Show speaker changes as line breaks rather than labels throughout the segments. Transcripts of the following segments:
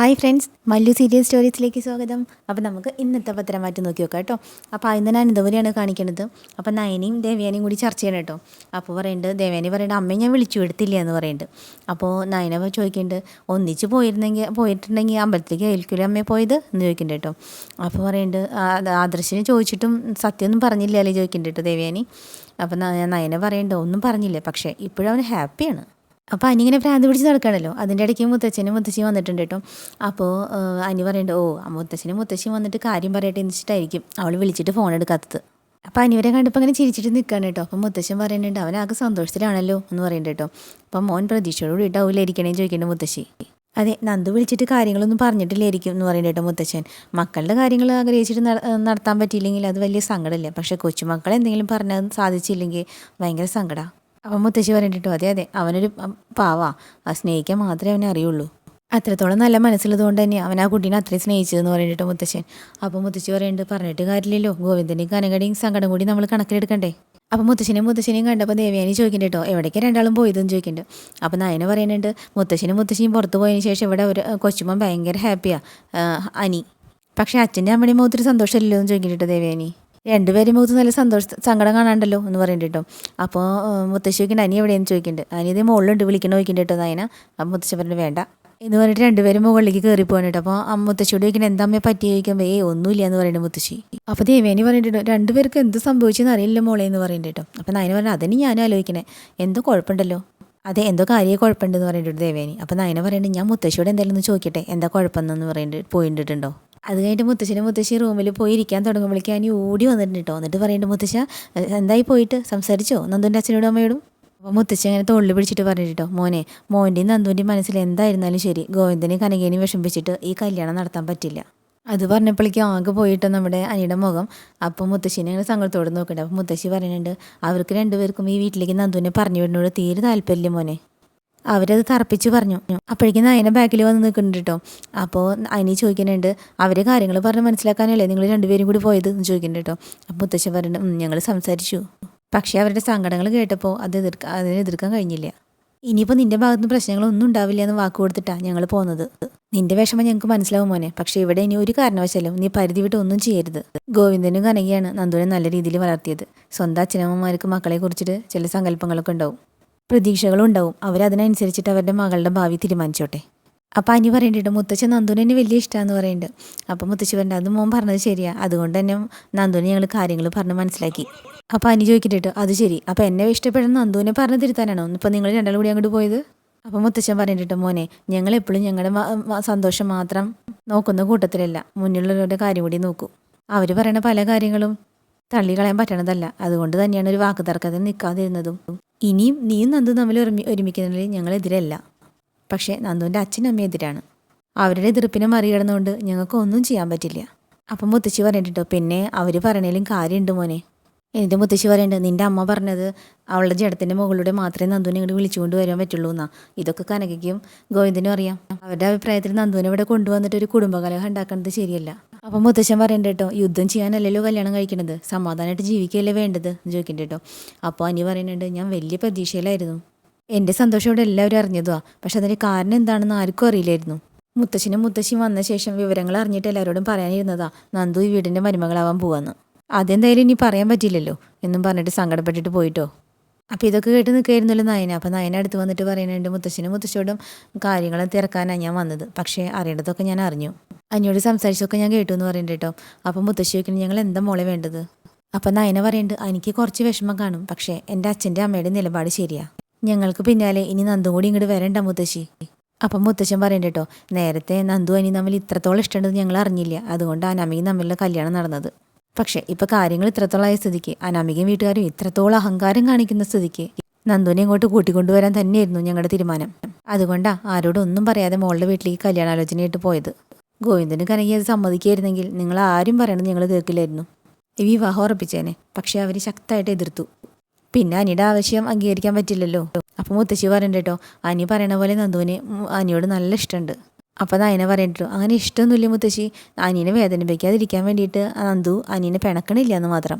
Hi friends Mallu serial സ്റ്റോറീസിലേക്ക് സ്വാഗതം. അപ്പോൾ നമുക്ക് ഇന്നത്തെ പത്രം മാറ്റി നോക്കി നോക്കാം കേട്ടോ. അപ്പോൾ അതിന് ഞാൻ ഇതുപോലെയാണ് കാണിക്കുന്നത് അപ്പോൾ നയനയും ദേവയാനിയും കൂടി ചർച്ച ചെയ്യണം കേട്ടോ. അപ്പോൾ പറയുന്നുണ്ട് ദേവയാനി പറയുന്നുണ്ട് അമ്മയെ ഞാൻ വിളിച്ചു എടുത്തില്ല എന്ന് പറയുന്നുണ്ട് അപ്പോൾ നയന ചോദിക്കുന്നുണ്ട് ഒന്നിച്ച് പോയിരുന്നെങ്കിൽ പോയിട്ടുണ്ടെങ്കിൽ അമ്പലത്തിലേക്ക് ആയിരിക്കില്ല അമ്മയെ പോയത്? എന്ന് ചോദിക്കുന്നുണ്ട് കേട്ടോ. അപ്പോൾ പറയുന്നുണ്ട് ആദർശിനെ ചോദിച്ചിട്ടും സത്യമൊന്നും പറഞ്ഞില്ലല്ലേ ചോദിക്കുന്നുണ്ട് കേട്ടോ ദേവയാനി. അപ്പോൾ നയന പറയുന്നുണ്ട് ഒന്നും പറഞ്ഞില്ല. പക്ഷേ ഇപ്പോഴും അവൻ ഹാപ്പിയാണ്. അപ്പോൾ അനിങ്ങനെ ഭ്രാന്ത് പിടിച്ച് നടക്കണല്ലോ. അതിന്റെ ഇടയ്ക്ക് മുത്തച്ഛനും മുത്തശ്ശിയും വന്നിട്ടുണ്ട് കേട്ടോ. അപ്പോൾ അനി പറയുന്നുണ്ട് ഓ ആ മുത്തച്ഛനും മുത്തശ്ശിയും വന്നിട്ട് കാര്യം പറയട്ടെ എന്ന് വെച്ചിട്ടായിരിക്കും അവൾ വിളിച്ചിട്ട് ഫോൺ എടുക്കാത്തത്. അപ്പോൾ അനിവരെ കണ്ടപ്പോൾ അങ്ങനെ ചിരിച്ചിട്ട് നിൽക്കുകയാണ് കേട്ടോ. അപ്പോൾ മുത്തശ്ശൻ പറയുന്നുണ്ട് അവനാകെ സന്തോഷത്തിലാണല്ലോ എന്ന് പറയുന്നുണ്ട് കേട്ടോ. അപ്പം മോൻ പ്രതീക്ഷയോട് കൂടി ഡൗലായിരിക്കണേ ചോദിക്കേണ്ട മുത്തശ്ശി. അതെ നന്ദു വിളിച്ചിട്ട് കാര്യങ്ങളൊന്നും പറഞ്ഞിട്ടില്ലായിരിക്കും എന്ന് പറയുന്നത് കേട്ടോ മുത്തശ്ശൻ. മക്കളുടെ കാര്യങ്ങൾ ആഗ്രഹിച്ചിട്ട് നടത്താൻ പറ്റിയില്ലെങ്കിൽ അത് വലിയ സങ്കടമല്ലേ പക്ഷേ കൊച്ചുമക്കൾ എന്തെങ്കിലും പറഞ്ഞാൽ സാധിച്ചില്ലെങ്കിൽ ഭയങ്കര സങ്കടമാണ് അപ്പം മുത്തശ്ശി പറഞ്ഞിട്ടോ അതെ അതെ അവനൊരു പാവാ. ആ സ്നേഹിക്കാൻ മാത്രമേ അവനെ അറിയുള്ളൂ. അത്രത്തോളം നല്ല മനസ്സുള്ളത് കൊണ്ട് തന്നെ അവൻ ആ കുട്ടീനെ അത്രയും സ്നേഹിച്ചതെന്ന് പറഞ്ഞിട്ട് മുത്തശ്ശൻ. അപ്പോൾ മുത്തശ്ശി പറയുന്നുണ്ട് പറഞ്ഞിട്ട് കാര്യമില്ലല്ലോ. ഗോവിന്ദന്റെയും കനകടിയും സങ്കടം കൂടി നമ്മൾ കണക്കിലെടുക്കണ്ടേ? അപ്പോൾ മുത്തശ്ശനെയും മുത്തശ്ശനെയും കണ്ടപ്പോൾ ദേവയാനി ചോദിക്കുന്നുണ്ട് കേട്ടോ എവിടേക്ക് രണ്ടാളും പോയതെന്ന് ചോദിക്കുന്നുണ്ട്. അപ്പോൾ നയന പറയുന്നുണ്ട് മുത്തശ്ശനും മുത്തശ്ശിയും പുറത്ത് പോയതിന് ശേഷം ഇവിടെ ഒരു കൊച്ചുമ്മൻ ഭയങ്കര ഹാപ്പിയാണ് അനി. പക്ഷേ അച്ഛന്റെ അമ്മയുടെയും ഒത്തിരി സന്തോഷമില്ലല്ലോ? എന്ന് ചോദിക്കുന്നുണ്ട് ദേവയാനി. രണ്ടുപേരും മുഖത്ത് നല്ല സന്തോഷ സങ്കടം കാണാണ്ടല്ലോ എന്ന് പറയുന്നുണ്ട് അപ്പോൾ മുത്തശ്ശി ചോദിക്കുന്നുണ്ട് അനി എവിടെയെന്ന്? ചോദിക്കുന്നുണ്ട് അനി ഇതേ മുകളിലുണ്ട് വിളിക്കണ ചോദിക്കുന്നുണ്ട് കേട്ടോ നയന. അപ്പം മുത്തശ്ശി പറഞ്ഞു വേണ്ട. എന്ന് പറഞ്ഞിട്ട് രണ്ടുപേരും മുകളിലേക്ക് കയറി പോകണിട്ട് അപ്പോൾ ആ മുത്തശ്ശിയോട് ചോദിക്കുന്നത് എന്താ അമ്മയെ പറ്റി ചോദിക്കുമ്പോൾ ഏ ഒന്നുമില്ല എന്ന് പറയുന്നത് മുത്തശ്ശി. അപ്പോൾ ദേവേനി പറഞ്ഞിട്ട് രണ്ടുപേർക്ക് എന്ത് സംഭവിച്ചെന്ന് അറിയില്ല മോളെ എന്ന് പറയുന്നുണ്ട് അപ്പോൾ നയന പറഞ്ഞു അതിന് ഞാനും ആലോചിക്കണേ. എന്തോ കുഴപ്പമുണ്ടല്ലോ? അതെ എന്തോ കാര്യം കുഴപ്പമുണ്ടെന്ന് പറഞ്ഞിട്ടുണ്ട് ദേവേനി. അപ്പോൾ നായന പറയുന്നുണ്ട് ഞാൻ മുത്തശ്ശിയോട് എന്തായാലും ഒന്ന് ചോദിക്കട്ടെ എന്താ കുഴപ്പമെന്ന് പറയുന്നുണ്ട് പോയിട്ടുണ്ടോ അത് കഴിഞ്ഞിട്ട് മുത്തശ്ശനും മുത്തശ്ശി റൂമിൽ പോയി ഇരിക്കാൻ തുടങ്ങുമ്പോഴേക്കും അനി ഓടി വന്നിട്ടുണ്ട് കേട്ടോ. എന്നിട്ട് പറയുന്നുണ്ട് മുത്തശ്ശ എന്തായി പോയിട്ട്? സംസാരിച്ചോ? നന്ദുന്റെ അച്ഛനോടും അമ്മയോടും? അപ്പോൾ മുത്തശ്ശി അങ്ങനെ തൊള്ളി പിടിച്ചിട്ട് പറഞ്ഞിട്ടോ മോനെ മോന്റെയും നന്ദുവിന്റെയും മനസ്സിൽ എന്തായിരുന്നാലും ശരി ഗോവിന്ദനെ കനകേനെയും വിഷമിപ്പിച്ചിട്ട് ഈ കല്യാണം നടത്താൻ പറ്റില്ല. അത് പറഞ്ഞപ്പോഴേക്കും ആകെ പോയിട്ട് നമ്മുടെ അനിയുടെ മുഖം. അപ്പോൾ മുത്തശ്ശിനെ അങ്ങനെ സങ്കടത്തോട് നോക്കണ്ട. അപ്പോൾ മുത്തശ്ശി പറയുന്നുണ്ട് അവർക്ക് രണ്ടുപേർക്കും ഈ വീട്ടിലേക്ക് നന്ദുവിനെ പറഞ്ഞു വിടുന്നോട് തീരെ താല്പര്യമില്ല മോനെ. അവരത് തറപ്പിച്ച് പറഞ്ഞു. അപ്പോഴേക്കും നയന ബാക്കിൽ വന്ന് നിൽക്കുന്നുണ്ട് കേട്ടോ. അപ്പോൾ അതിനെ ചോദിക്കുന്നുണ്ട് അവരെ കാര്യങ്ങൾ പറഞ്ഞ് മനസ്സിലാക്കാനല്ലേ നിങ്ങൾ രണ്ടുപേരും കൂടി പോയത്? എന്ന് ചോദിക്കുന്നുണ്ട് കേട്ടോ. അപ്പോൾ മുത്തശ്ശൻ പറയുന്നുണ്ട് ഞങ്ങൾ സംസാരിച്ചു. പക്ഷേ അവരുടെ സങ്കടങ്ങൾ കേട്ടപ്പോൾ അത് എതിർക്കാൻ അതിനെ എതിർക്കാൻ കഴിഞ്ഞില്ല. ഇനിയിപ്പോൾ നിന്റെ ഭാഗത്ത് നിന്ന് പ്രശ്നങ്ങളൊന്നും ഉണ്ടാവില്ല എന്ന് വാക്ക് കൊടുത്തിട്ടാണ് ഞങ്ങൾ പോകുന്നത് നിന്റെ വിഷമം ഞങ്ങൾക്ക് മനസ്സിലാവും മോനെ. പക്ഷേ ഇവിടെ ഇനി ഒരു കാരണവശാലും നീ പരിധി വിട്ട് ഒന്നും ചെയ്യരുത്. ഗോവിന്ദനും കനകയാണ് നന്ദുവിനെ നല്ല രീതിയിൽ വളർത്തിയത്. സ്വന്തം അച്ഛനമ്മമാർക്ക് മക്കളെ കുറിച്ചിട്ട് ചില സങ്കല്പങ്ങളൊക്കെ ഉണ്ടാവും. പ്രതീക്ഷകളും ഉണ്ടാവും അവരതിനനുസരിച്ചിട്ട് അവരുടെ മകളുടെ ഭാവി തീരുമാനിച്ചോട്ടെ. അപ്പോൾ അനി പറയേണ്ടിട്ട് മുത്തച്ഛൻ നന്ദുനെ വലിയ ഇഷ്ടമാണെന്ന് പറയുന്നുണ്ട് അപ്പോൾ മുത്തച്ഛൻ പറഞ്ഞു അത് മോൻ പറഞ്ഞത് ശരിയാ. അതുകൊണ്ട് തന്നെ നന്ദുനെ ഞങ്ങൾ കാര്യങ്ങൾ പറഞ്ഞ് മനസ്സിലാക്കി. അപ്പോൾ അനി ചോദിക്കട്ടോ അത് ശരി. അപ്പോൾ എന്നെ ഇഷ്ടപ്പെടുന്ന നന്ദുവിനെ പറഞ്ഞു തിരുത്താനാണോ? ഇപ്പോൾ നിങ്ങൾ രണ്ടാളും കൂടി അങ്ങോട്ട് പോയത്? അപ്പോൾ മുത്തച്ഛൻ പറഞ്ഞിട്ട് മോനെ ഞങ്ങൾ എപ്പോഴും ഞങ്ങളുടെ സന്തോഷം മാത്രം നോക്കുന്ന കൂട്ടത്തിലല്ല. മുന്നിലുള്ളവരുടെ കാര്യം കൂടി നോക്കൂ. അവർ പറയുന്ന പല കാര്യങ്ങളും തള്ളിക്കളയാൻ പറ്റണതല്ല. അതുകൊണ്ട് തന്നെയാണ് ഒരു വാക്ക് തർക്കത്തിൽ നിൽക്കാതിരുന്നതും. ഇനിയും നീയും നന്ദു തമ്മിൽ ഒരുമി ഒരുമിക്കുന്നതിൽ ഞങ്ങളെതിരല്ല. പക്ഷേ നന്ദുവിന്റെ അച്ഛനും അമ്മയും എതിരാണ്. അവരുടെ എതിർപ്പിനെ മറികടന്നുകൊണ്ട് ഞങ്ങൾക്ക് ഒന്നും ചെയ്യാൻ പറ്റില്ല. അപ്പം മുത്തശ്ശി പറഞ്ഞിട്ടുണ്ടോ? പിന്നെ അവർ പറയണേലും കാര്യമുണ്ട് മോനെ. എന്നിട്ട് മുത്തശ്ശി പറയുന്നുണ്ട് നിന്റെ അമ്മ പറഞ്ഞത് അവളുടെ ജഡത്തിന്റെ മുകളിലൂടെ മാത്രമേ നന്ദുവിനെ ഇങ്ങോട്ട് വിളിച്ചുകൊണ്ട് വരാൻ പറ്റുള്ളൂ എന്നാ. ഇതൊക്കെ കനകയ്ക്കും ഗോവിന്ദനും അറിയാം. അവരുടെ അഭിപ്രായത്തിൽ നന്ദുവിനെ ഇവിടെ കൊണ്ടുവന്നിട്ട് ഒരു കുടുംബകലഹം ശരിയല്ല. അപ്പം മുത്തശ്ശൻ പറയണ്ട കേട്ടോ യുദ്ധം ചെയ്യാനല്ലല്ലോ കല്യാണം കഴിക്കണത്. സമാധാനമായിട്ട് ജീവിക്കുകയല്ലേ വേണ്ടത്? എന്ന് ചോദിക്കണ്ട കേട്ടോ അപ്പോൾ അനി പറയുന്നുണ്ട് ഞാൻ വലിയ പ്രതീക്ഷയിലായിരുന്നു. എന്റെ സന്തോഷം ഇവിടെ എല്ലാവരും അറിഞ്ഞതുവാ. പക്ഷെ അതിന്റെ കാരണം എന്താണെന്ന് ആർക്കും അറിയില്ലായിരുന്നു. മുത്തശ്ശനും മുത്തശ്ശിയും വന്ന ശേഷം വിവരങ്ങൾ അറിഞ്ഞിട്ട് എല്ലാവരോടും പറയാനിരുന്നതാ നന്ദു ഈ വീടിന്റെ മരുമകളാവാൻ പോവാന്ന്. അതെന്തായാലും ഇനി പറയാൻ പറ്റില്ലല്ലോ എന്നും പറഞ്ഞിട്ട് സങ്കടപ്പെട്ടിട്ട് പോയിട്ടോ. അപ്പോൾ ഇതൊക്കെ കേട്ട് നിൽക്കായിരുന്നല്ലോ നയന. അപ്പോൾ നയന അടുത്ത് വന്നിട്ട് പറയുന്നുണ്ട് മുത്തശ്ശനും മുത്തശ്ശോടും കാര്യങ്ങൾ തിരക്കാനാണ് ഞാൻ വന്നത്. പക്ഷേ അറിയേണ്ടതൊക്കെ ഞാൻ അറിഞ്ഞു. അതിനോട് സംസാരിച്ചൊക്കെ ഞാൻ കേട്ടു എന്ന് പറയുന്നുണ്ട് കേട്ടോ. അപ്പോൾ മുത്തശ്ശി ഞങ്ങൾ എന്താ മോളെ വേണ്ടത്? അപ്പം നയന പറയുന്നുണ്ട് എനിക്ക് കുറച്ച് വിഷമം കാണും. പക്ഷേ എന്റെ അച്ഛന്റെ അമ്മയുടെ നിലപാട് ശരിയാ. ഞങ്ങൾക്ക് പിന്നാലെ ഇനി നന്ദും കൂടി ഇങ്ങോട്ട് വരണ്ട മുത്തശ്ശി. അപ്പം മുത്തശ്ശൻ പറയുന്നുണ്ട് കേട്ടോ നേരത്തെ നന്ദു അനി നമ്മൾ ഇത്രത്തോളം ഇഷ്ടമുണ്ടെന്ന് ഞങ്ങൾ അറിഞ്ഞില്ല. അതുകൊണ്ടാണ് അമ്മയും തമ്മിലുള്ള കല്യാണം നടന്നത്. പക്ഷേ ഇപ്പൊ കാര്യങ്ങൾ ഇത്രത്തോളമായ സ്ഥിതിക്ക് അനാമികയും വീട്ടുകാരും ഇത്രത്തോളം അഹങ്കാരം കാണിക്കുന്ന സ്ഥിതിക്ക് നന്ദുവിനെ ഇങ്ങോട്ട് കൂട്ടിക്കൊണ്ടുവരാൻ തന്നെയായിരുന്നു ഞങ്ങളുടെ തീരുമാനം. അതുകൊണ്ടാ ആരോടും ഒന്നും പറയാതെ മോളുടെ വീട്ടിലേക്ക് കല്യാണാലോചനയായിട്ട് പോയത്. ഗോവിന്ദന് കനകി അത് സമ്മതിക്കായിരുന്നെങ്കിൽ നിങ്ങൾ ആരും പറയണത് ഞങ്ങൾ കേൾക്കില്ലായിരുന്നു. വിവാഹം ഉറപ്പിച്ചേനെ. പക്ഷേ അവർ ശക്തമായിട്ട് എതിർത്തു. പിന്നെ അനിയുടെ ആവശ്യം അംഗീകരിക്കാൻ പറ്റില്ലല്ലോ. അപ്പോൾ മുത്തശ്ശി പറയണ്ട കേട്ടോ അനി പറയണ പോലെ നന്ദുവിന് അനിയോട് നല്ല ഇഷ്ടമുണ്ട്. അപ്പോൾ അതിനെ പറയണ്ടോ അങ്ങനെ ഇഷ്ടമൊന്നുമില്ല മുത്തശ്ശി. അനിയനെ വേദനിപ്പിക്കാതിരിക്കാൻ വേണ്ടിയിട്ട് നന്ദു അനിയനെ പിണക്കണില്ല എന്ന് മാത്രം.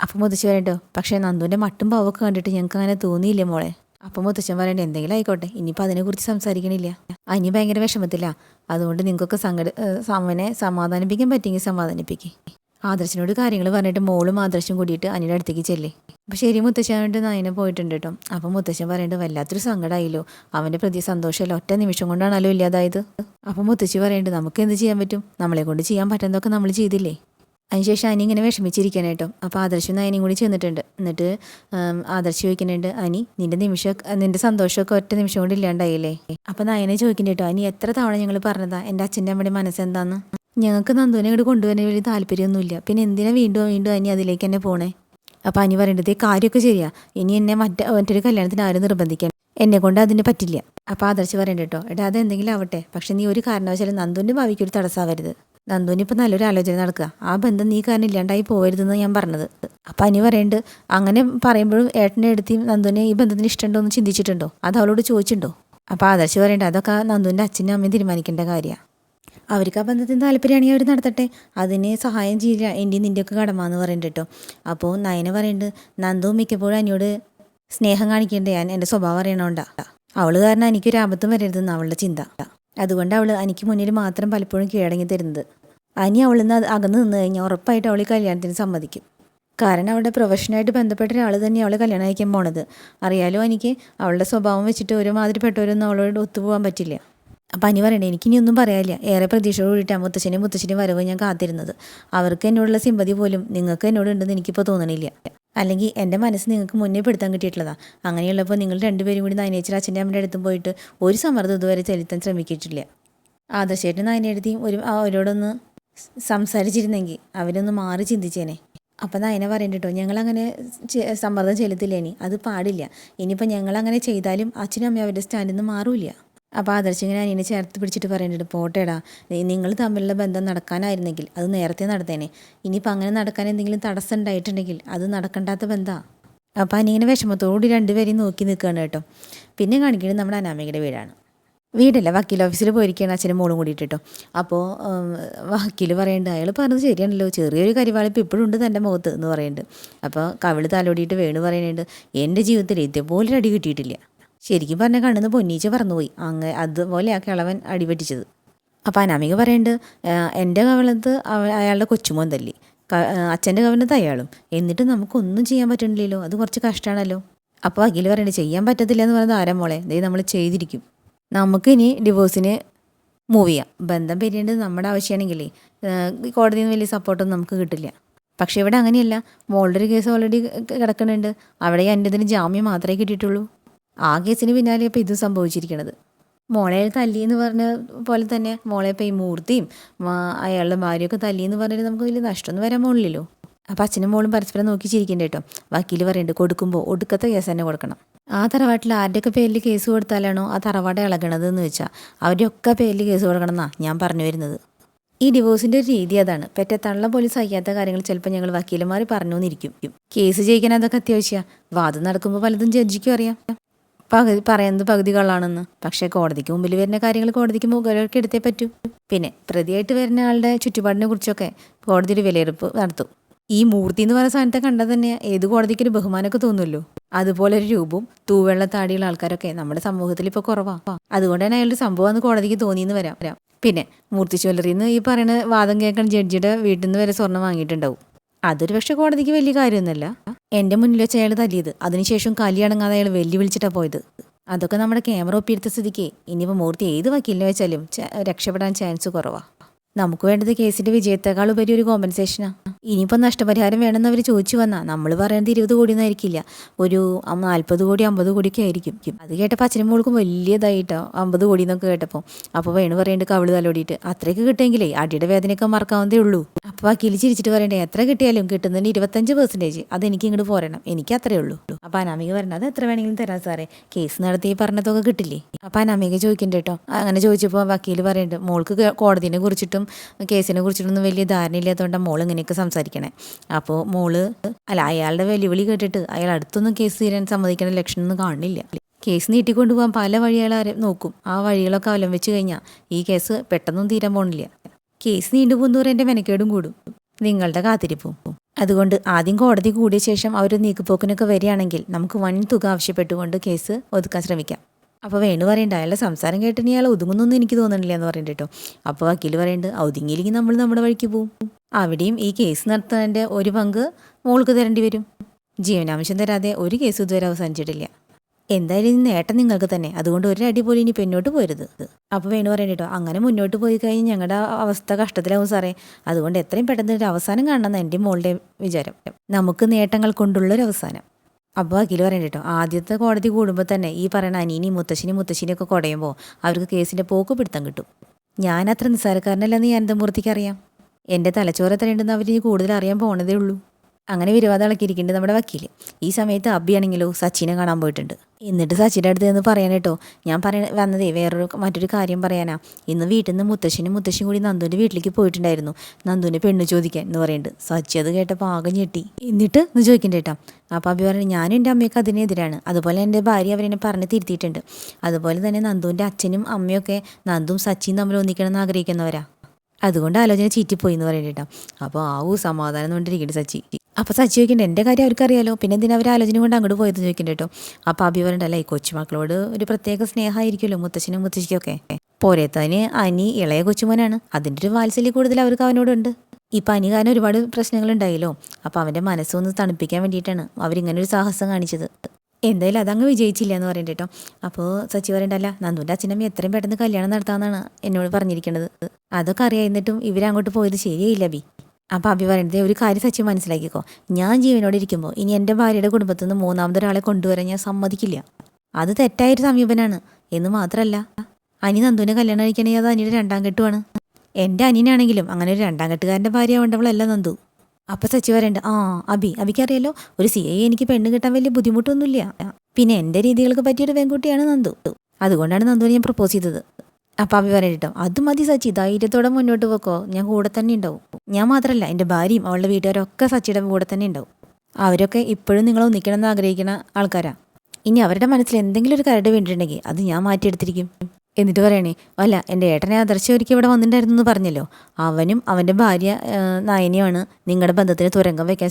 അപ്പം മുത്തശ്ശി പറയണ്ടോ പക്ഷേ നന്ദുവിന്റെ മട്ടും പാവൊക്കെ കണ്ടിട്ട് ഞങ്ങൾക്ക് അങ്ങനെ തോന്നിയില്ല മോളെ? അപ്പം മുത്തച്ഛൻ പറയണ്ട എന്തെങ്കിലും ആയിക്കോട്ടെ ഇനിയിപ്പോൾ അതിനെക്കുറിച്ച് സംസാരിക്കണില്ല. അനി ഭയങ്കര വിഷമത്തില്ല അതുകൊണ്ട് നിങ്ങൾക്കൊക്കെ സങ്കട അവനെ സമാധാനിപ്പിക്കാൻ പറ്റിയെങ്കിൽ സമാധാനിപ്പിക്കേ. ആദർശിനോട് കാര്യങ്ങൾ പറഞ്ഞിട്ട് മോളും ആദർശം കൂടിയിട്ട് അനിയുടെ അടുത്തേക്ക് ചെല്ലേ. അപ്പോൾ ശരി മുത്തശ്ശനായിട്ട് നയനെ പോയിട്ടുണ്ട് കേട്ടോ. അപ്പോൾ മുത്തശ്ശൻ പറയേണ്ടത് വല്ലാത്തൊരു സങ്കടമായില്ലോ അവന്റെ പ്രതി സന്തോഷമല്ല? ഒറ്റ നിമിഷം കൊണ്ടാണല്ലോ ഇല്ലാതായത്. അപ്പോൾ മുത്തശ്ശി പറയേണ്ടത് നമുക്ക് എന്ത് ചെയ്യാൻ പറ്റും? നമ്മളെ കൊണ്ട് ചെയ്യാൻ പറ്റുന്നതൊക്കെ നമ്മൾ ചെയ്തില്ലേ? അതിനുശേഷം അനി ഇങ്ങനെ വിഷമിച്ചിരിക്കാൻ കേട്ടോ. അപ്പോൾ ആദർശം നയനയും കൂടി ചെന്നിട്ടുണ്ട്. എന്നിട്ട് ആദർശം ആദർശ് ചോദിക്കുന്നുണ്ട് അനി നിന്റെ നിമിഷം നിന്റെ സന്തോഷമൊക്കെ ഒറ്റ നിമിഷം കൊണ്ട് ഇല്ലാണ്ടായില്ലേ? അപ്പോൾ നയനെ ചോദിക്കുന്നുണ്ട് കേട്ടോ അനി എത്ര തവണ ഞങ്ങൾ പറഞ്ഞതാ? എന്റെ അച്ഛന്റെ അമ്മയുടെ മനസ്സെന്താന്ന്? ഞങ്ങൾക്ക് നന്ദുവിനെ ഇങ്ങോട്ട് കൊണ്ടുവരാൻ വലിയ താല്പര്യമൊന്നുമില്ല. പിന്നെ എന്തിനാ വീണ്ടും വീണ്ടും അനി അതിലേക്ക് തന്നെ പോണേ? അപ്പോൾ അനി പറയേണ്ടത് കാര്യമൊക്കെ ശരിയാ. ഇനി എന്നെ മറ്റേ മറ്റൊരു കല്യാണത്തിന് ആരും നിർബന്ധിക്കണം എന്നെ കൊണ്ട് അതിന് പറ്റില്ല. അപ്പോൾ ആദർശ് പറയണ്ട കേട്ടോ എടാ അതെന്തെങ്കിലും ആവട്ടെ. പക്ഷെ നീ ഒരു കാരണവശാലും നന്ദുവിന്റെ ഭാവിക്ക് ഒരു തടസ്സമാവരുത്. നന്ദുവിന് ഇപ്പം നല്ലൊരു ആലോചന നടക്കുക ആ ബന്ധം നീ കാരണം ഇല്ലാണ്ടായി പോകരുതെന്ന് ഞാൻ പറഞ്ഞത്. അപ്പം അനി പറയുന്നുണ്ട് അങ്ങനെ പറയുമ്പോഴും ഏട്ടനെ എടുത്തി നന്ദുവിനെ ഈ ബന്ധത്തിന് ഇഷ്ടമുണ്ടോ എന്ന് ചിന്തിച്ചിട്ടുണ്ടോ? അത് അവളോട് ചോദിച്ചിട്ടുണ്ടോ? അപ്പോൾ ആദർശ് പറയണ്ട അതൊക്കെ നന്ദുവിന്റെ അച്ഛനും അമ്മയും തീരുമാനിക്കേണ്ട കാര്യമാണ് അവർക്ക് ആ ബന്ധത്തിന് താല്പര്യമാണെങ്കിൽ അവർ നടത്തട്ടെ. അതിന് സഹായം ചെയ്യില്ല. എന്റെ നിന്റെയൊക്കെ കടമ എന്ന് പറയുന്നുണ്ട് കേട്ടോ. അപ്പോൾ നയന പറയുന്നുണ്ട് നന്ദു മിക്കപ്പോഴും അനിയോട് സ്നേഹം കാണിക്കേണ്ട? ഞാൻ എന്റെ സ്വഭാവം അറിയണോണ്ടാ. അവൾ കാരണം എനിക്കൊരു ആപത്തും വരരുതെന്ന് അവളുടെ ചിന്ത. അതുകൊണ്ട് അവൾ എനിക്ക് മുന്നിൽ മാത്രം പലപ്പോഴും കീഴടങ്ങി തരുന്നത്. അനി അവളിൽ നിന്ന് അകന്ന് നിന്ന് കഴിഞ്ഞാൽ ഉറപ്പായിട്ട് അവൾ കല്യാണത്തിന് സമ്മതിക്കും. കാരണം അവളുടെ പ്രൊഫഷനായിട്ട് ബന്ധപ്പെട്ട ഒരാൾ തന്നെ അവളെ കല്യാണം അയക്കാൻ പോണത്. അറിയാലോ എനിക്ക് അവളുടെ സ്വഭാവം വെച്ചിട്ട് ഒരുമാതിരിപ്പെട്ടവരൊന്നും അവളോട് ഒത്തുപോകാൻ പറ്റില്ല. അപ്പം അനി പറയണേ എനിക്കിനിയൊന്നും പറയാനില്ല. ഏറെ പ്രതീക്ഷയോട് കൂടിയിട്ടാണ് മുത്തശ്ശനെയും മുത്തശ്ശനെയും വരവ് ഞാൻ കാത്തിരുന്നത്. അവർക്ക് എന്നോടുള്ള സിമ്പതി പോലും നിങ്ങൾക്ക് എന്നോട് ഉണ്ടെന്ന് എനിക്കിപ്പോൾ തോന്നണില്ല. അല്ലെങ്കിൽ എന്റെ മനസ്സ് നിങ്ങൾക്ക് മുന്നേ പെടുത്താൻ കിട്ടിയിട്ടുള്ളതാണ് അങ്ങനെയുള്ളപ്പോൾ നിങ്ങൾ രണ്ടുപേരും കൂടി നയനേച്ചർ അച്ഛന്റെ അമ്മയുടെ അടുത്തും പോയിട്ട് ഒരു സമ്മർദ്ദം ഇതുവരെ ചെലുത്താൻ ശ്രമിക്കിയിട്ടില്ല ആദർശേട്ടൻ നയനെടുത്തിയും ഒരു അവരോടൊന്ന് സംസാരിച്ചിരുന്നെങ്കിൽ അവരൊന്ന് മാറി ചിന്തിച്ചേനെ. അപ്പം നയന പറയണ്ട കേട്ടോ ഞങ്ങളങ്ങനെ സമ്മർദ്ദം ചെലുത്തില്ല ഇനി അത് പാടില്ല. ഇനിയിപ്പോൾ ഞങ്ങളങ്ങനെ ചെയ്താലും അച്ഛനും അമ്മയും അവരുടെ സ്റ്റാൻഡിൽ നിന്ന് മാറൂല അപ്പോൾ ആദർശ് ഇങ്ങനെ അനിയനെ ചേർത്ത് പിടിച്ചിട്ട് പറയുന്നുണ്ട് പോട്ടേടാ. നിങ്ങൾ തമ്മിലുള്ള ബന്ധം നടക്കാനായിരുന്നെങ്കിൽ അത് നേരത്തെ നടത്തേനെ. ഇനിയിപ്പോൾ അങ്ങനെ നടക്കാൻ എന്തെങ്കിലും തടസ്സം ഉണ്ടായിട്ടുണ്ടെങ്കിൽ അത് നടക്കണ്ടാത്ത ബന്ധമാണ് അപ്പോൾ അനിയനെ വിഷമത്തോടുകൂടി രണ്ടുപേരെയും നോക്കി നിൽക്കുകയാണ് കേട്ടോ. പിന്നെ കാണിക്കുന്നത് നമ്മുടെ അനാമികയുടെ വീടാണ്. വീടല്ല വക്കീൽ ഓഫീസിൽ പോയിരിക്കുകയാണ് അച്ഛനും മോളും കൂടിയിട്ട് കേട്ടോ അപ്പോൾ വക്കീൽ പറയുന്നുണ്ട് അയാൾ പറഞ്ഞത് ശരിയാണല്ലോ. ചെറിയൊരു കരിവാളിപ്പ് ഇപ്പോഴും ഉണ്ട് തന്റെ മുഖത്ത് എന്ന് പറയുന്നുണ്ട് അപ്പോൾ കവിൾ തലോടിയിട്ട് വേണു പറയുന്നുണ്ട് എന്റെ ജീവിതത്തിൽ ഇതേപോലെ ഒരു അടി കിട്ടിയിട്ടില്ല. ശരിക്കും പറഞ്ഞ കണ്ണെന്ന് പൊന്നീച്ച പറന്നുപോയി. അങ്ങ് അതുപോലെ ആ കിളവൻ അടിപെട്ടിച്ചത്. അപ്പോൾ അനാമിക പറയുന്നുണ്ട് "ആ, എന്റെ കവളത്ത് അവ അയാളുടെ കൊച്ചുമോൻ തല്ലി. ക- അച്ഛന്റെ കവലത്ത് അയാളും. എന്നിട്ട് നമുക്കൊന്നും ചെയ്യാൻ പറ്റണില്ലല്ലോ. അത് കുറച്ച് കഷ്ടമാണല്ലോ അപ്പോൾ അഖിൽ പറയുന്നത് ചെയ്യാൻ പറ്റത്തില്ല എന്ന് പറയുന്നത് ആരാ മോളെ? ദേ നമ്മൾ ചെയ്തിരിക്കും. നമുക്കിനി ഡിവോഴ്സിന് മൂവ് ചെയ്യാം. ബന്ധം പിരിയേണ്ടത് നമ്മുടെ ആവശ്യമാണെങ്കിലേ കോടതിയിൽ നിന്ന് വലിയ സപ്പോർട്ടൊന്നും നമുക്ക് കിട്ടില്ല. പക്ഷേ ഇവിടെ അങ്ങനെയല്ല. മോളുടെ ഒരു കേസ് ഓൾറെഡി കിടക്കുന്നുണ്ട് അവിടെ എന്റെ ഇതിന് ജാമ്യം മാത്രമേ കിട്ടിയിട്ടുള്ളൂ. ആ കേസിന് പിന്നാലെ ഇപ്പോൾ ഇത് സംഭവിച്ചിരിക്കണത്. മോളെ തല്ലി എന്ന് പറഞ്ഞ പോലെ തന്നെ മോളെ ഇപ്പോൾ ഈ മൂർത്തിയും അയാളുടെ ഭാര്യയൊക്കെ തല്ലി എന്ന് പറഞ്ഞിട്ട് നമുക്ക് വലിയ നഷ്ടമൊന്നും വരാൻ പോണില്ലല്ലോ. അപ്പം അച്ഛനും മോളും പരസ്പരം നോക്കി ചിരിക്കണ്ട കേട്ടോ. വക്കീൽ പറയുന്നുണ്ട് കൊടുക്കുമ്പോൾ ഒടുക്കത്തെ കേസ് തന്നെ കൊടുക്കണം. ആ തറവാട്ടിൽ ആരുടെയൊക്കെ പേരിൽ കേസ് കൊടുത്താലാണോ ആ തറവാട് ഇളകണത് എന്ന് വെച്ചാൽ അവരുടെയൊക്കെ പേരിൽ കേസ് കൊടുക്കണം എന്നാ ഞാൻ പറഞ്ഞു വരുന്നത്. ഈ ഡിവോഴ്സിന്റെ ഒരു രീതി അതാണ്. പെറ്റ തള്ള പോലും സഹിക്കാത്ത കാര്യങ്ങൾ ചിലപ്പോൾ ഞങ്ങൾ വക്കീലന്മാർ പറഞ്ഞു എന്നിരിക്കും കേസ് ജയിക്കാൻ അതൊക്കെ അത്യാവശ്യമാണ് വാദം നടക്കുമ്പോൾ പലതും ജഡ്ജിക്കും അറിയാം. പകുതി പറയുന്നത് പകുതി കള്ളാണെന്ന് പക്ഷേ കോടതിക്ക് മുമ്പിൽ വരുന്ന കാര്യങ്ങൾ കോടതിക്ക് മുകളിലേക്ക് എടുത്തേ പറ്റൂ. പിന്നെ പ്രതിയായിട്ട് വരുന്ന ആളുടെ ചുറ്റുപാടിനെ കുറിച്ചൊക്കെ കോടതി ഒരു വിലയിരുപ്പ് നടത്തും. ഈ മൂർത്തി എന്ന് പറയുന്ന സാധനത്തെ കണ്ടാൽ തന്നെ ഏത് കോടതിക്ക് ഒരു ബഹുമാനമൊക്കെ തോന്നുമല്ലോ. അതുപോലെ ഒരു രൂപവും തൂവെള്ള താടിയുള്ള ആൾക്കാരൊക്കെ നമ്മുടെ സമൂഹത്തിൽ ഇപ്പോൾ കുറവാ. അതുകൊണ്ട് തന്നെ അയാളൊരു സംഭവം അന്ന് കോടതിക്ക് തോന്നിയെന്ന് വരാം വരാം. പിന്നെ മൂർത്തി ജ്വല്ലറിന്ന് ഈ പറയുന്ന വാദം കേൾക്കാൻ ജഡ്ജിയുടെ വീട്ടിൽ നിന്ന് വരെ സ്വർണം വാങ്ങിയിട്ടുണ്ടാവും. അതൊരു പക്ഷെ കോടതിക്ക് വലിയ കാര്യമൊന്നുമല്ല. എന്റെ മുന്നിൽ വെച്ച് അയാൾ തല്ലിയത്. അതിനുശേഷം കലി അടങ്ങാതെ അയാൾ വെല്ലുവിളിച്ചിട്ടാണ് പോയത്. അതൊക്കെ നമ്മുടെ ക്യാമറ ഒപ്പിയെടുത്ത സ്ഥിതിക്ക് ഇനിയിപ്പോൾ മൂർത്തി ഏത് വക്കീലിനെ വെച്ചാലും രക്ഷപ്പെടാൻ ചാൻസ് കുറവാ. നമുക്ക് വേണ്ടത് കേസിന്റെ വിജയത്തെക്കാൾ ഉപരി ഒരു കോമ്പൻസേഷനാ ഇനിയിപ്പോൾ നഷ്ടപരിഹാരം വേണമെന്ന് അവർ ചോദിച്ചു വന്നാൽ നമ്മൾ പറയുന്നത് ഇരുപത് കോടി ഒന്നും ആയിരിക്കില്ല ഒരു നാൽപ്പത് കോടി അമ്പത് കോടിയൊക്കെ ആയിരിക്കും. അത് കേട്ടപ്പോൾ അച്ഛനും മോൾക്കും വലിയതായിട്ടോ അമ്പത് കോടി എന്നൊക്കെ കേട്ടപ്പോൾ അപ്പോൾ വേണു പറയേണ്ടത് കവിൾ തലോടിയിട്ട് അത്രയ്ക്ക് കിട്ടുമെങ്കിലേ അടിയുടെ വേദനയൊക്കെ മറക്കാവുന്നതേ ഉള്ളൂ. അപ്പോൾ വക്കീൽ ചിരിച്ചിട്ട് പറയണ്ടേ എത്ര കിട്ടിയാലും കിട്ടുന്നതിന് ഇരുപത്തഞ്ച് പെർസെന്റേജ് അത് എനിക്ക് ഇങ്ങോട്ട് പോരണം. എനിക്ക് അത്രയേ ഉള്ളൂ. അപ്പോൾ അനാമിക പറഞ്ഞത് എത്ര വേണമെങ്കിലും തരാം സാറേ. കേസ് നടത്തി പറഞ്ഞതൊക്കെ പറഞ്ഞ കിട്ടില്ലേ? അപ്പോൾ അനാമിക ചോദിക്കണ്ട കേട്ടോ. അങ്ങനെ ചോദിച്ചപ്പോൾ വക്കീൽ പറയുന്നുണ്ട് മോൾക്ക് കോടതിനെ കുറിച്ചിട്ടും കേസിനെ കുറിച്ചിട്ടൊന്നും വലിയ ധാരണയില്ലാത്തതുകൊണ്ട് മോൾ ഇങ്ങനെയൊക്കെ സംസാരിക്കണേ. അപ്പോൾ മോൾ അല്ല അയാളുടെ വെല്ലുവിളി കേട്ടിട്ട് അയാൾ അടുത്തൊന്നും കേസ് തീരാൻ സമ്മതിക്കുന്ന ലക്ഷണമൊന്നും കാണുന്നില്ല. കേസ് നീട്ടിക്കൊണ്ടുപോകാൻ പല വഴികളാരെ നോക്കും. ആ വഴികളൊക്കെ അവലംബിച്ച് കഴിഞ്ഞാൽ ഈ കേസ് പെട്ടെന്നൊന്നും തീരാൻ പോണില്ല. കേസ് നീണ്ടുപോകുന്നവരെ എന്റെ മെനക്കേടും കൂടും. നിങ്ങളുടെ കാത്തിരിപ്പും. അതുകൊണ്ട് ആദ്യം കോടതി കൂടിയ ശേഷം അവർ നീക്കുപോക്കിനൊക്കെ വരികയാണെങ്കിൽ നമുക്ക് വൻ തുക ആവശ്യപ്പെട്ടുകൊണ്ട് കേസ് ഒതുക്കാൻ ശ്രമിക്കാം. അപ്പോൾ വേണു പറയണ്ട അയാളുടെ സംസാരം കേട്ടിനി അയാൾ ഒതുങ്ങുന്നൊന്നും എനിക്ക് തോന്നണില്ല എന്ന് പറയുന്നുണ്ട് കേട്ടോ. അപ്പോൾ വക്കീൽ പറയുന്നുണ്ട് ഒതുങ്ങിയില്ലെങ്കിൽ നമ്മൾ നമ്മുടെ വഴിക്ക് പോവും. അവിടെയും ഈ കേസ് നടത്താന്റെ ഒരു പങ്ക് മോൾക്ക് തരേണ്ടി വരും. ജീവനാംശം തരാതെ ഒരു കേസ് ഇതുവരെ അവസാനിച്ചിട്ടില്ല. എന്തായാലും ഇനി നേട്ടം നിങ്ങൾക്ക് തന്നെ. അതുകൊണ്ട് ഒരു അടി പോലും ഇനി പിന്നോട്ട് പോരുത്. അപ്പോൾ വേണു പറയണ്ട കേട്ടോ അങ്ങനെ മുന്നോട്ട് പോയി കഴിഞ്ഞ് ഞങ്ങളുടെ അവസ്ഥ കഷ്ടത്തിലാവും സാറേ. അതുകൊണ്ട് എത്രയും പെട്ടെന്ന് ഒരു അവസാനം കാണണമെന്ന് എന്റെ മോളുടെ വിചാരം. നമുക്ക് നേട്ടങ്ങൾ കൊണ്ടുള്ളൊരു അവസാനം. അപ്പോൾ വക്കീൽ പറയണ്ട കേട്ടോ ആദ്യത്തെ കോടതി കൂടുമ്പോൾ തന്നെ ഈ പറയുന്ന അനീനി മുത്തശ്ശിനി മുത്തശ്ശിനെയൊക്കെ കുടയുമ്പോൾ അവർക്ക് കേസിന്റെ പോക്ക് പിടുത്തം കിട്ടും. ഞാൻ അത്ര നിസ്സാരക്കാരനല്ലെന്ന് ഞാൻ മൂർത്തിക്ക് അറിയാം. എന്റെ തലച്ചോറ് എത്രയുണ്ടെന്ന് ഇനി കൂടുതൽ അറിയാൻ പോണതേ ഉള്ളൂ. അങ്ങനെ വിരോധം ഇളക്കിയിരിക്കുന്നുണ്ട് നമ്മുടെ വക്കീൽ ഈ സമയത്ത് അബിയാണെങ്കിലോ സച്ചിനെ കാണാൻ പോയിട്ടുണ്ട്. എന്നിട്ട് സച്ചിന്റെ അടുത്ത് നിന്ന് പറയാൻ കേട്ടോ. ഞാൻ പറയ വന്നതേ വേറൊരു മറ്റൊരു കാര്യം പറയാനാ. ഇന്ന് വീട്ടിൽ നിന്ന് മുത്തശ്ശനും മുത്തശ്ശിയും കൂടി നന്ദുവിന്റെ വീട്ടിലേക്ക് പോയിട്ടുണ്ടായിരുന്നു. നന്ദുവിനെ പെണ്ണ് ചോദിക്കാൻ എന്ന് പറയുന്നുണ്ട്. സച്ചി അത് കേട്ടപ്പോൾ ആകെ ഞെട്ടി. എന്നിട്ട് എന്ന് ചോദിക്കണ്ട കേട്ടോ അപ്പോൾ അബി പറഞ്ഞു ഞാനും എന്റെ അമ്മയൊക്കെ അതിനെതിരാണ്. അതുപോലെ എന്റെ ഭാര്യ അവരെന്നെ പറഞ്ഞ് തിരുത്തിയിട്ടുണ്ട്. അതുപോലെ തന്നെ നന്ദുവിന്റെ അച്ഛനും അമ്മയൊക്കെ നന്ദും സച്ചിയും തമ്മിൽ ഒന്നിക്കണം എന്ന് ആഗ്രഹിക്കുന്നവരാ. അതുകൊണ്ട് ആലോചന ചീറ്റിപ്പോയി എന്ന് പറയുന്നുണ്ട് കേട്ടോ അപ്പോൾ ആവൂ സമാധാനം കൊണ്ടിരിക്കുന്നുണ്ട് സച്ചി. അപ്പോൾ സച്ചി ചോദിക്കേണ്ട എന്റെ കാര്യം അവർക്കറിയാലോ? പിന്നെ എന്തിനാ അവർ ആലോചന കൊണ്ട് അങ്ങോട്ട് പോയത്? ചോദിക്കണ്ട കേട്ടോ. അപ്പോൾ അഭി പറയണ്ടല്ല ഈ കൊച്ചുമക്കളോട് ഒരു പ്രത്യേക സ്നേഹമായിരിക്കുമല്ലോ മുത്തശ്ശനും മുത്തശ്ശിക്കൊക്കെ. പോരേത്തതിന് അനി ഇളയ കൊച്ചുമോനാണ്. അതിന്റെ ഒരു വാത്സല്യം കൂടുതൽ അവർക്ക് അവനോടുണ്ട്. ഈ പനി കാരണം ഒരുപാട് പ്രശ്നങ്ങളുണ്ടായല്ലോ. അപ്പോൾ അവന്റെ മനസ്സൊന്ന് തണുപ്പിക്കാൻ വേണ്ടിയിട്ടാണ് അവരിങ്ങനെ ഒരു സാഹസം കാണിച്ചത്. എന്തായാലും അതങ്ങ് വിജയിച്ചില്ല എന്ന് പറയണ്ട കേട്ടോ. അപ്പോൾ സച്ചി പറയണ്ടല്ല നന്ദുവിന്റെ അച്ഛനമ്മ എത്രയും പെട്ടെന്ന് കല്യാണം നടത്താമെന്നാണ് എന്നോട് പറഞ്ഞിരിക്കുന്നത് അതൊക്കെ അറിയായിരുന്നിട്ടും ഇവരങ്ങോട്ട് പോയത് ശരിയായില്ല ബി അപ്പോൾ അഭി പറയുന്നത് ഒരു കാര്യം സച്ചി മനസ്സിലാക്കിക്കോ. ഞാൻ ജീവനോട് ഇരിക്കുമ്പോൾ ഇനി എന്റെ ഭാര്യയുടെ കുടുംബത്തിൽ നിന്ന് മൂന്നാമതൊരാളെ കൊണ്ടുവരാൻ ഞാൻ സമ്മതിക്കില്ല. അത് തെറ്റായൊരു സമീപനാണ്. എന്ന് മാത്രമല്ല അനി നന്ദുവിനെ കല്യാണം കഴിക്കണമെങ്കിൽ അത് അനിയുടെ രണ്ടാം കെട്ടുമാണ് എന്റെ അനിയനാണെങ്കിലും അങ്ങനെ ഒരു രണ്ടാം കെട്ടുകാരന്റെ ഭാര്യ ആവേണ്ടവളല്ല നന്ദു. അപ്പം സച്ചി പറയണ്ട ആ അബി അബിക്കറിയാലോ ഒരു സി ഐ എനിക്ക് പെണ്ണ് കിട്ടാൻ വലിയ ബുദ്ധിമുട്ടൊന്നുമില്ല. പിന്നെ എന്റെ രീതികൾക്ക് പറ്റിയൊരു പെൺകുട്ടിയാണ് നന്ദു. അതുകൊണ്ടാണ് നന്ദുവിനെ ഞാൻ പ്രപ്പോസ് ചെയ്തത്. അപ്പം അബി പറയട്ടോ അത് മതി സച്ചി ധൈര്യത്തോടെ മുന്നോട്ട് പോക്കോ. ഞാൻ കൂടെ തന്നെ ഉണ്ടാവും. ഞാൻ മാത്രമല്ല എന്റെ ഭാര്യയും അവളുടെ വീട്ടുകാരൊക്കെ സച്ചിയുടെ കൂടെ തന്നെ ഉണ്ടാവും. അവരൊക്കെ ഇപ്പോഴും നിങ്ങൾ ഒന്നിക്കണം എന്ന് ആഗ്രഹിക്കുന്ന ആൾക്കാരാ. ഇനി അവരുടെ മനസ്സിൽ എന്തെങ്കിലും ഒരു കരട് വേണ്ടിയിട്ടുണ്ടെങ്കിൽ അത് ഞാൻ മാറ്റിയെടുത്തിരിക്കും. എന്നിട്ട് പറയണേ അല്ല എന്റെ ഏട്ടനെ ആദർശം ഒരിക്കൽ ഇവിടെ വന്നിട്ടുണ്ടായിരുന്നു എന്ന് പറഞ്ഞല്ലോ. അവനും അവന്റെ ഭാര്യ നായനെയാണ് നിങ്ങളുടെ ബന്ധത്തിന് തുരങ്കം വെക്കാൻ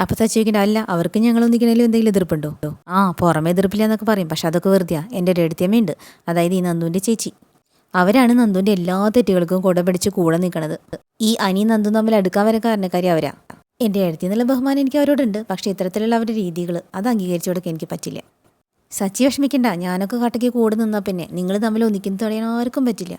അപ്പം സച്ചിവയ്ക്കണ്ട അല്ല അവർക്ക് ഞങ്ങൾ ഒന്നിക്കണേലും എന്തെങ്കിലും എതിർപ്പുണ്ടോ? ആ പുറമെ എതിർപ്പില്ല എന്നൊക്കെ പറയും. പക്ഷെ അതൊക്കെ വെറുതെയാ. എന്റെ ഒരു അതായത് ഈ നന്ദുവിന്റെ ചേച്ചി. അവരാണ് നന്ദുവിന്റെ എല്ലാ തെറ്റുകൾക്കും കുട പിടിച്ച് കൂടെ നിൽക്കണത് ഈ അനി നന്ദു തമ്മിൽ അടുക്കാൻ വരെ കാരണക്കാരി അവരാ. എന്റെ എഴുത്തി എന്നുള്ള ബഹുമാനം എനിക്ക് അവരോടുണ്ട്. പക്ഷേ ഇത്തരത്തിലുള്ള അവരുടെ രീതികൾ അത് അംഗീകരിച്ചു കൊടുക്കാൻ എനിക്ക് പറ്റില്ല. സച്ചി വിഷമിക്കണ്ട. ഞാനൊക്കെ കട്ടയ്ക്ക് കൂടെ നിന്നാൽ പിന്നെ നിങ്ങൾ തമ്മിൽ ഒന്നിക്കുന്ന തടയാൻ ആർക്കും പറ്റില്ല.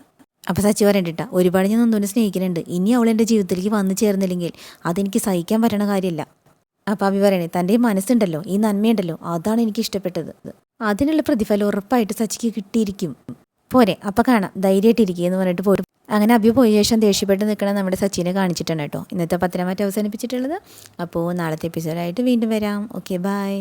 അപ്പോൾ സച്ചി പറയണ്ടിട്ട ഒരുപാട് ഞാൻ നന്ദുവിനെ സ്നേഹിക്കുന്നുണ്ട്. ഇനി അവൾ എന്റെ ജീവിതത്തിലേക്ക് വന്നു ചേർന്നില്ലെങ്കിൽ അതെനിക്ക് സഹിക്കാൻ പറ്റണ കാര്യമില്ല അപ്പോൾ അഭി പറയണേ തന്റെ മനസ്സുണ്ടല്ലോ ഈ നന്മയുണ്ടല്ലോ അതാണ് എനിക്ക് ഇഷ്ടപ്പെട്ടത്. അതിനുള്ള പ്രതിഫലം ഉറപ്പായിട്ട് സച്ചിക്ക് കിട്ടിയിരിക്കും. പോരെ അപ്പം കാണാം ധൈര്യമായിട്ടിരിക്കുക എന്ന് പറഞ്ഞിട്ട് പോരും. അങ്ങനെ അഭി പോയ ശേഷം ദേഷ്യപ്പെട്ട് നിൽക്കണ നമ്മുടെ സച്ചിനെ കാണിച്ചിട്ടാണ് കേട്ടോ. ഇന്നത്തെ പത്രമായിട്ട് അവസാനിപ്പിച്ചിട്ടുള്ളത്. അപ്പോൾ നാളത്തെ എപ്പിസോഡായിട്ട് വീണ്ടും വരാം. Okay bye